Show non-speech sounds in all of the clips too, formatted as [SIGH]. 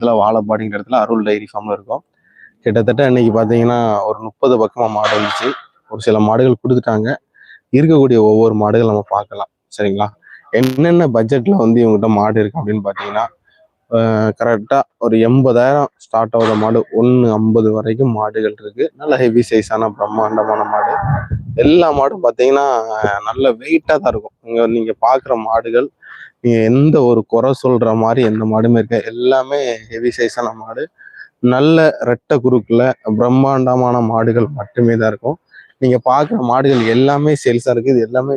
இடத்துல வாழப்பாடிங்கிற இடத்துல அருள் டைரி ஃபார்ம்ல இருக்கும். கிட்டத்தட்ட இன்னைக்கு பார்த்தீங்கன்னா ஒரு முப்பது பக்கமாக மாடு வந்துச்சு. ஒரு சில மாடுகள் கொடுத்துட்டாங்க. இருக்கக்கூடிய ஒவ்வொரு மாடுகள் நம்ம பார்க்கலாம். சரிங்களா? என்னென்ன பட்ஜெட்ல வந்து இவங்ககிட்ட மாடு இருக்கு அப்படின்னு பார்த்தீங்கன்னா கரெக்டாக ஒரு எண்பதாயிரம் ஸ்டார்ட் ஆகுற மாடு ஒன்று ஐம்பது வரைக்கும் மாடுகள் இருக்கு. நல்ல ஹெவி சைஸான பிரம்மாண்டமான மாடு. எல்லா மாடும் பார்த்தீங்கன்னா நல்ல வெயிட்டாக தான் இருக்கும். இங்கே நீங்கள் பார்க்குற மாடுகள் நீங்கள் எந்த ஒரு குறை சொல்கிற மாதிரி எந்த மாடுமே இருக்க எல்லாமே ஹெவி சைஸான மாடு. நல்ல ரெட்டை குறுக்கில் பிரம்மாண்டமான மாடுகள் மட்டுமே தான் இருக்கும். நீங்கள் பார்க்குற மாடுகள் எல்லாமே சேல்ஸாக இருக்குது இது எல்லாமே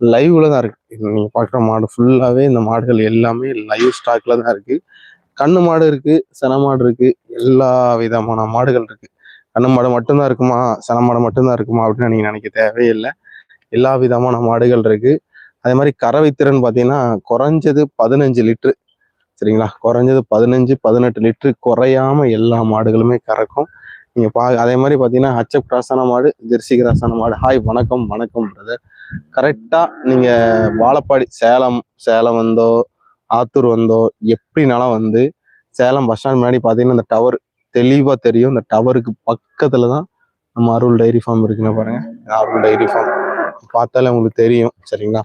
லைவில் தான் இருக்கு. நீங்கள் பார்க்குற மாடு ஃபுல்லாகவே இந்த மாடுகள் எல்லாமே லைவ் ஸ்டாக்கில் தான் இருக்கு. கண்ணு மாடு இருக்கு சென மாடு இருக்குது எல்லா விதமான மாடுகள் இருக்குது கண்ணு மாடு மட்டும்தான் இருக்குமா சென மாடு மட்டும்தான் இருக்குமா அப்படின்னு நீங்கள் நினைக்க தேவையில்லை. எல்லா விதமான மாடுகள் இருக்குது அதே மாதிரி கறவை திறன் பார்த்தீங்கன்னா குறைஞ்சது பதினஞ்சு லிட்டரு. சரிங்களா? குறைஞ்சது பதினஞ்சு பதினெட்டு லிட்டரு குறையாம எல்லா மாடுகளுமே கறக்கும். நீங்கள் பா அதே மாதிரி பார்த்தீங்கன்னா ஹச்சப் கிராஸான மாடு ஜெர்சி கிராஸான மாடு. ஹாய் வணக்கம் வணக்கம் பிரதர் கரெக்டாக நீங்கள் வாழப்பாடி சேலம் சேலம் வந்தோ ஆத்தூர் வந்தோ எப்படினாலும் வந்து சேலம் பஸ் ஸ்டாண்ட் முன்னாடி பார்த்தீங்கன்னா அந்த டவர் தெளிவாக தெரியும். இந்த டவருக்கு பக்கத்தில் தான் நம்ம அருள் டைரி ஃபார்ம் இருக்குன்னு பாருங்கள் அருள் டைரி ஃபார்ம் பார்த்தாலே உங்களுக்கு தெரியும். சரிங்களா?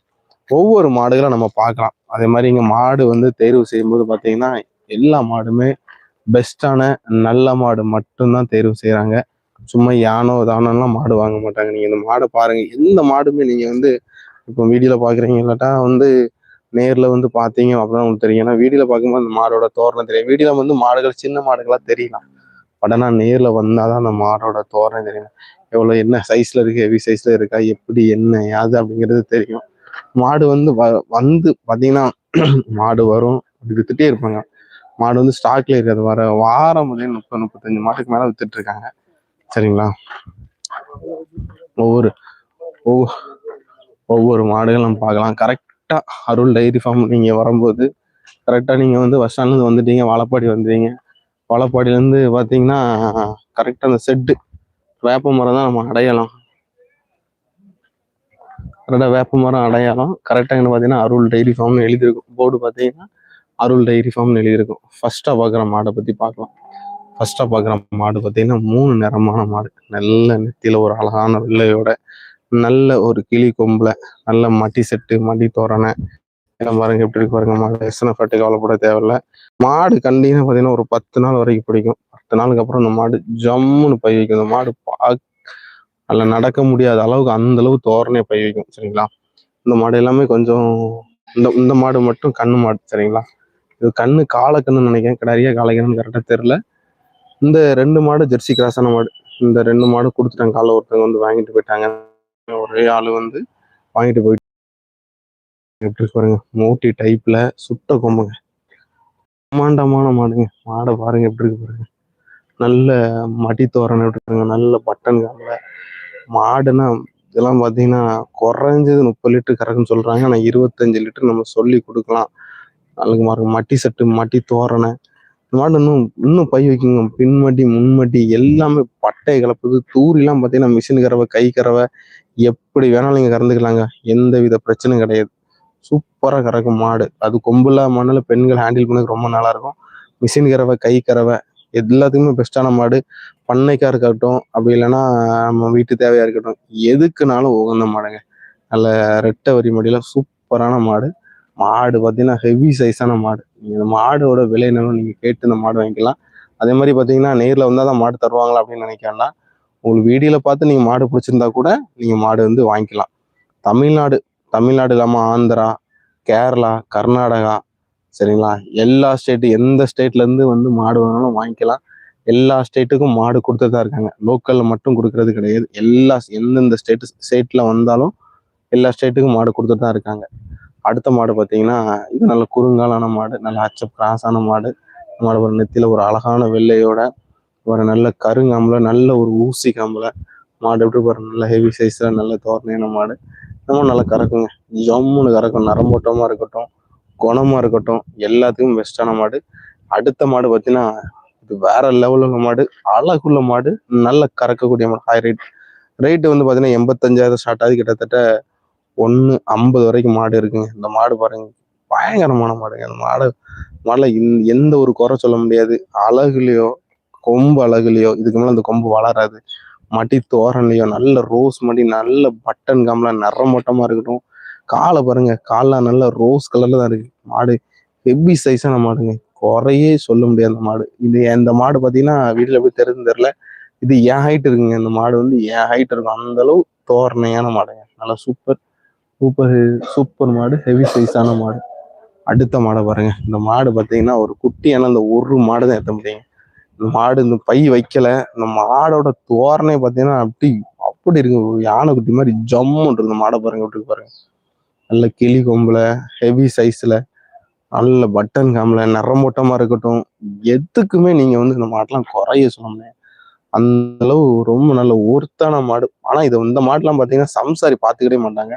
ஒவ்வொரு மாடுகளும் நம்ம பார்க்கலாம். அதே மாதிரி இங்கே மாடு வந்து தேர்வு செய்யும்போது பார்த்தீங்கன்னா எல்லா மாடுமே பெஸ்டான நல்ல மாடு மட்டும்தான் தேர்வு செய்கிறாங்க சும்மா யானோ தானோலாம் மாடு வாங்க மாட்டாங்க. நீங்க இந்த மாடை பாருங்க. எந்த மாடுமே நீங்க வந்து இப்போ வீடியோல பாக்குறீங்க இல்லாட்டா வந்து நேரில் வந்து பார்த்தீங்க அப்படின்னா உங்களுக்கு தெரியும். ஏன்னா வீடியோவில் பார்க்கும்போது அந்த மாடோட தோரணம் தெரியும். வீடியோவில் வந்து மாடுகள் சின்ன மாடுகளாக தெரியலாம். பட் நேரில் வந்தா தான் அந்த மாடோட தோரணம் தெரியும். எவ்வளவு என்ன சைஸ்ல இருக்கு ஹெவி சைஸ்ல இருக்கா எப்படி என்ன யாது அப்படிங்கிறது தெரியும். மாடு வந்து வ- வந்து பாத்தீங்கன்னா [CLEARS THROAT] மாடு வரும் அப்படி வித்துட்டே இருப்பாங்க. மாடு வந்து ஸ்டாக்ல இருக்காது வர வாரம் முதலே முப்பது முப்பத்தஞ்சு மாட்டுக்கு மேல வித்துட்டு இருக்காங்க. சரிங்களா? ஒவ்வொரு ஒவ்வொரு மாடுகளும் நம்ம பார்க்கலாம். கரெக்டா அருள் டைரி ஃபார்ம் நீங்க வரும்போது கரெக்டா நீங்க வந்து பஸ் ஸ்டாண்ட்ல இருந்து வந்துட்டீங்க வாழப்பாடி வந்துட்டீங்க வாழப்பாடியிலேருந்து இருந்து பாத்தீங்கன்னா கரெக்டா அந்த செட்டு வேப்ப மரம் தான் நம்ம அடையலாம். கரெக்டாக வேப்ப மரம் அடையாளம். கரெக்டாக என்ன பார்த்தீங்கன்னா அருள் டைரி ஃபார்ம்னு எழுதியிருக்கும். போர்டு பார்த்தீங்கன்னா அருள் டைரி ஃபார்ம்னு எழுதியிருக்கும். ஃபர்ஸ்ட்டாக பார்க்குற மாடை பற்றி பார்க்கலாம். ஃபர்ஸ்ட்டாக பார்க்குற மாடு பார்த்தீங்கன்னா மூணு நிறமான மாடு. நல்ல நெத்தியில் ஒரு அழகான வெள்ளையோட நல்ல ஒரு கிளி கொம்புல நல்ல மட்டி செட்டு மடி தோரணை. எல்லாம் பாருங்க எப்படி இருக்கு பாருங்க. மாடு எத்தனை ஃபட்டு கவலைப்பட தேவையில்ல. மாடு கண்டிப்பாக பார்த்தீங்கன்னா ஒரு பத்து நாள் வரைக்கும் பிடிக்கும். பத்து நாளுக்கு அப்புறம் இந்த மாடு ஜம்முன்னு பை வைக்கும். இந்த மாடு பார்க்க அதில் நடக்க முடியாத அளவுக்கு அந்த அளவு தோரணை பை வைக்கும் சரிங்களா? இந்த மாடு எல்லாமே கொஞ்சம் இந்த இந்த மாடு மட்டும் கண்ணு மாடு சரிங்களா? இது கண்ணு காலக்கண்ணு நினைக்கிறேன். கிடையாது காலக்கண்ணு கரெக்டாக தெரில இந்த ரெண்டு மாடு ஜெர்சி கிராஸான மாடு. இந்த ரெண்டு மாடு கொடுத்துட்டாங்க. காலை ஒருத்தவங்க வந்து வாங்கிட்டு போயிட்டாங்க. ஒரே ஆள் வந்து வாங்கிட்டு போயிட்டு எப்படி இருக்கு பாருங்க. மூட்டி டைப்ல சுட்ட கொம்புங்க. பிரம்மாண்டமான மாடுங்க. மாடை பாருங்க எப்படி இருக்கு பாருங்க. நல்ல மடி தோரணை எப்படி இருக்குங்க நல்ல பட்டன் காமில் மாடுனா இதெல்லாம் பார்த்தீங்கன்னா குறைஞ்சது முப்பது லிட்டர் கறக்குன்னு சொல்றாங்க. ஆனால் இருபத்தஞ்சு லிட்டர் நம்ம சொல்லி கொடுக்கலாம். அதுக்கு மாறு மட்டி சட்டு மட்டி தோரணை. இந்த மாடு இன்னும் இன்னும் பை வைக்குங்க பின்மடி முன்மட்டி எல்லாமே பட்டை கலப்புது தூரிலாம் பார்த்தீங்கன்னா மிஷின் கறவை கை கறவை எப்படி வேணாலும் நீங்க கறந்துக்கலாங்க. எந்த வித பிரச்சனையும் கிடையாது. சூப்பராக கறக்கும் மாடு. அது கொம்புல மண்ணில் பெண்கள் ஹேண்டில் பண்ணதுக்கு ரொம்ப நல்லா இருக்கும். மிஷின் கறவை கை கறவை எல்லாத்துக்குமே பெஸ்ட்டான மாடு. பண்ணைக்கா இருக்கட்டும் அப்படி இல்லைன்னா நம்ம வீட்டு தேவையாக இருக்கட்டும் எதுக்குனாலும் உகந்த மாடுங்க. நல்ல ரெட்டை வரி மடியில சூப்பரான மாடு. மாடு பார்த்தீங்கன்னா ஹெவி சைஸான மாடு. நீங்கள் இந்த மாடோட விலை என்னன்னு நீங்கள் கேட்டு இந்த மாடு வாங்கிக்கலாம். அதே மாதிரி பார்த்தீங்கன்னா நேரில் வந்தால் தான் மாடு தருவாங்களா அப்படின்னு நினைக்காண்டா உங்களுக்கு வீடியோவில் பார்த்து நீங்கள் மாடு பிடிச்சிருந்தா கூட நீங்கள் மாடு வந்து வாங்கிக்கலாம். தமிழ்நாடு தமிழ்நாடு இல்லாமல் ஆந்திரா கேரளா கர்நாடகா சரிங்களா? எல்லா ஸ்டேட்டு எந்த ஸ்டேட்லேருந்து வந்து மாடு வேணாலும் வாங்கிக்கலாம். எல்லா ஸ்டேட்டுக்கும் மாடு கொடுத்துட்டு தான் இருக்காங்க. லோக்கலில் மட்டும் கொடுக்கறது கிடையாது. எல்லா எந்தெந்த ஸ்டேட்டு ஸ்டேட்டில் வந்தாலும் எல்லா ஸ்டேட்டுக்கும் மாடு கொடுத்துட்டு தான் இருக்காங்க. அடுத்த மாடு பார்த்தீங்கன்னா இது நல்ல குறுங்காலான மாடு நல்ல அச்சப் கிராஸான மாடு. மாடு ஒரு நெத்தியில் ஒரு அழகான வெள்ளையோட ஒரு நல்ல கருங்காம்புல நல்ல ஒரு ஊசி காம்புல மாடு எப்படி பாரு நல்ல ஹெவி சைஸில் நல்ல தோரணையான மாடு. நம்ம நல்லா கறக்குங்க. ஜம்முன்னு கறக்கும். நரம்போட்டமாக இருக்கட்டும். குணமா இருக்கட்டும் எல்லாத்துக்கும் பெஸ்டான மாடு. அடுத்த மாடு பார்த்தீங்கன்னா இது வேற லெவலில் உள்ள மாடு அழகுள்ள மாடு நல்ல கறக்கக்கூடிய மாடு ஹை ரேட் ரேட்டு வந்து பார்த்தீங்கன்னா எண்பத்தஞ்சாயிரம் ஸ்டார்ட் ஆகுது. கிட்டத்தட்ட ஒன்று ஐம்பது வரைக்கும் மாடு இருக்குங்க. இந்த மாடு பாருங்க பயங்கரமான மாடுங்க. அந்த மாடு மாடில் எந்த ஒரு குறை சொல்ல முடியாது. அழகுலையோ கொம்பு அழகுலையோ இதுக்கு மேலே அந்த கொம்பு வளராது. மடி தோரன்லையோ நல்ல ரோஸ் மடி நல்ல பட்டன் காம்ல நிறமட்டமா இருக்கட்டும் காலை பாருங்க. காலெலாம் நல்ல ரோஸ் கலர்ல தான் இருக்கு. மாடு ஹெவி சைஸான மாடுங்க. குறையே சொல்ல முடியாது அந்த மாடு. இது இந்த மாடு பாத்தீங்கன்னா வீட்டில் போய் தெரிஞ்சு தெரில இது என் ஹைட் இருக்குங்க. இந்த மாடு வந்து என் ஹைட் இருக்கும். அந்த அளவு தோரணையான மாடுங்க. நல்லா சூப்பர் சூப்பர் சூப்பர் மாடு. ஹெவி சைஸான மாடு. அடுத்த மாடை பாருங்க. இந்த மாடு பாத்தீங்கன்னா ஒரு குட்டியான அந்த ஒரு மாடு தான் ஏத்த முடியுங்க. இந்த மாடு இந்த பை வைக்கல. இந்த மாடோட தோரணை பாத்தீங்கன்னா அப்படி அப்படி இருக்கு. யானை குட்டி மாதிரி ஜம்முன்னு மாடை பாருங்க. விட்டு பாருங்க. நல்ல கிளி கொம்புல ஹெவி சைஸ்ல நல்ல பட்டன் காமில் நிறமூட்டமாக இருக்கட்டும் எதுக்குமே நீங்க வந்து இந்த மாட்டெலாம் குறைய சொல்லணும் அந்தளவு அந்த அளவு ரொம்ப நல்ல ஒருத்தான மாடு. ஆனால் இது இந்த மாடுலாம் பார்த்தீங்கன்னா சம்சாரி பார்த்துக்கிட்டே மாட்டாங்க.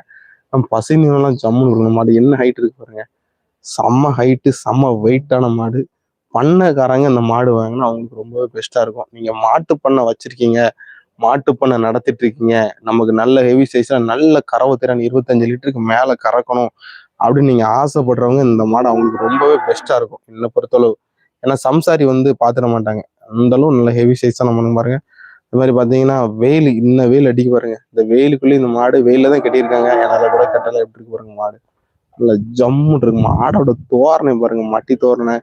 நம்ம பசினிலாம் ஜம்முன்னு இருக்கணும் மாடு. என்ன ஹைட் இருக்கு பாருங்க. செம்ம ஹைட்டு செம்ம வெயிட்டான மாடு. பண்ணைக்காரங்க இந்த மாடு வாங்கினா அவங்களுக்கு ரொம்பவே பெஸ்ட்டாக இருக்கும். நீங்கள் மாட்டு பண்ணை வச்சிருக்கீங்க. மாட்டுப்பண்ணை நடத்திட்டு இருக்கீங்க நமக்கு நல்ல ஹெவி சைஸ்ல நல்ல கறவை திறன் இருபத்தஞ்சு லிட்டருக்கு மேல கறக்கணும் அப்படின்னு நீங்க ஆசைப்படுறவங்க இந்த மாடு அவங்களுக்கு ரொம்பவே பெஸ்டா இருக்கும். என்னை பொறுத்தளவு. ஏன்னா சம்சாரி வந்து பாத்துட மாட்டாங்க. அந்த அளவு நல்ல ஹெவி சைஸா நம்ம பாருங்க. இந்த மாதிரி பாத்தீங்கன்னா வெயில் இன்னும் வெயில் அடிக்க பாருங்க. இந்த வெயிலுக்குள்ளே இந்த மாடு வெயில தான் கட்டியிருக்காங்க. என்னால கூட கட்டல. எப்படி இருக்கு பாருங்க மாடு. நல்ல ஜம்முன்னு இருக்கு. மாடோட தோரணை பாருங்க. மட்டி தோரணை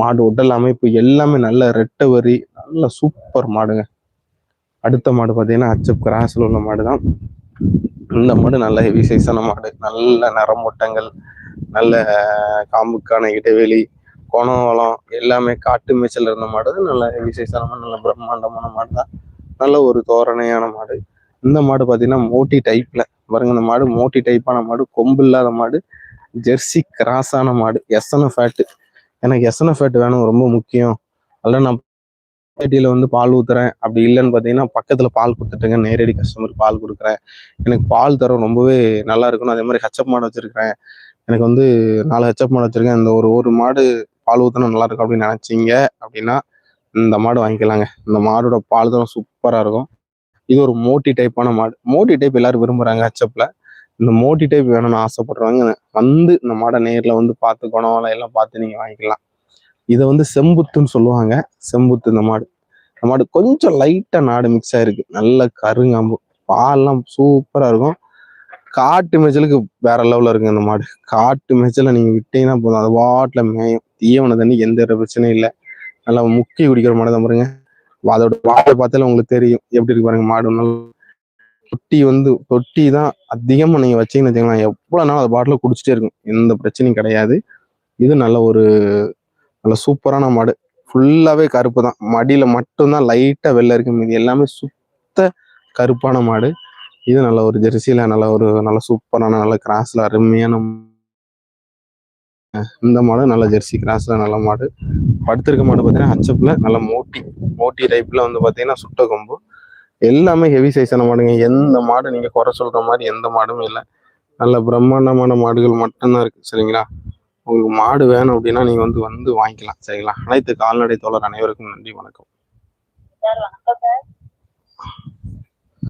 மாடு உடல் அமைப்பு எல்லாமே நல்ல ரெட்டை வரி நல்ல சூப்பர் மாடுங்க. அடுத்த மாடு பார்த்தீங்கன்னா அச்சப் கிராஸ்ல உள்ள மாடு தான் இந்த மாடு நல்ல ஹெவி சைஸான மாடு. நல்ல நரமூட்டங்கள் நல்ல காம்புக்கான இடைவெளி குணவளம் எல்லாமே காட்டு மேய்ச்சல் இருந்த மாடு நல்ல ஹெவி சைஸான மாடு நல்ல பிரம்மாண்டமான மாடு தான் நல்ல ஒரு தோரணையான மாடு. இந்த மாடு பார்த்தீங்கன்னா மோட்டி டைப்ல பாருங்க இந்த மாடு மோட்டி டைப்பான மாடு கொம்பு இல்லாத மாடு ஜெர்சி கிராஸான மாடு எஸ்என்எஃப் ஃபேட்டு எனக்கு எஸ்என்எஃப் ஃபேட் வேணும் ரொம்ப முக்கியம். அதில் நான் பேட்டியில வந்து பால் ஊத்துறேன். அப்படி இல்லைன்னு பார்த்தீங்கன்னா பக்கத்துல பால் கொடுத்துட்டுங்க. நேரடி கஸ்டமருக்கு பால் கொடுக்குறேன். எனக்கு பால் தரம் ரொம்பவே நல்லா இருக்கணும். அதே மாதிரி ஹெச்அப் மாடு வச்சிருக்கிறேன். எனக்கு வந்து நாலு ஹெச்எப் மாடு வச்சிருக்கேன். இந்த ஒரு ஒரு மாடு பால் ஊற்றினா நல்லா இருக்கும் அப்படின்னு நினைச்சீங்க அப்படின்னா இந்த மாடு வாங்கிக்கலாங்க. இந்த மாடோட பால் தரம் சூப்பரா இருக்கும். இது ஒரு மோட்டி டைப்பான மாடு. மோட்டி டைப் எல்லாரும் விரும்புறாங்க ஹெச்அப்ல இந்த மோட்டி டைப் வேணும்னு ஆசைப்படுறவங்க வந்து இந்த மாடை நேர்ல வந்து பார்த்து குணவளம் எல்லாம் பார்த்து நீங்க வாங்கிக்கலாம். இதை வந்து செம்புத்துன்னு சொல்லுவாங்க. செம்புத்து இந்த மாடு. இந்த மாடு கொஞ்சம் லைட்டாக நாடு மிக்ஸ் ஆயிருக்கு. நல்ல கருங்காம்பு. பால்லாம் சூப்பராக இருக்கும். காட்டு மேய்ச்சலுக்கு வேற லெவலில் இருக்கு இந்த மாடு. காட்டு மேய்ச்சலை நீங்க விட்டீங்கன்னா போதும். அது வாட்டில் மேயும். தீவன தண்ணி எந்த ஒரு பிரச்சனையும் இல்லை. நல்லா முக்கி குடிக்கிற மாடு தான் பாருங்க. அதோட வாழை பார்த்தாலே உங்களுக்கு தெரியும். எப்படி இருக்கு பாருங்க மாடு. நல்லா தொட்டி வந்து தொட்டி தான் அதிகமாக நீங்கள் வச்சீங்கன்னு வச்சுக்கலாம் எவ்வளோ நாள் அது பாட்டில் குடிச்சிட்டே இருக்கும். எந்த பிரச்சனையும் கிடையாது. இது நல்ல ஒரு நல்ல சூப்பரான மாடு. ஃபுல்லாவே கருப்பு தான். மடியில மட்டும்தான் லைட்டா வெள்ளை இருக்கு. மீதி எல்லாமே சுத்த கருப்பான மாடு. இது நல்ல ஒரு ஜெர்சியில நல்ல ஒரு நல்ல சூப்பரான நல்ல கிராஸ்ல அருமையான இந்த மாடு நல்ல ஜெர்சி கிராஸ்ல நல்ல மாடு. படுத்திருக்க மாடு பார்த்தீங்கன்னா ஹச்சப்ல நல்ல மோட்டி மோட்டி டைப்ல வந்து பார்த்தீங்கன்னா சுட்ட கொம்பு. எல்லாமே ஹெவி சைஸான மாடுங்க. எந்த மாடு நீங்க குறை சொல்ற மாதிரி எந்த மாடுமே இல்லை. நல்ல பிரம்மாண்டமான மாடுகள் மட்டும்தான் இருக்கு. சரிங்களா? உங்களுக்கு மாடு வேணும் அப்படின்னா நீங்க வந்து வந்து வாங்கிக்கலாம் சரிங்களா? அனைத்து கால்நடை தோழர் அனைவருக்கும் நன்றி வணக்கம்.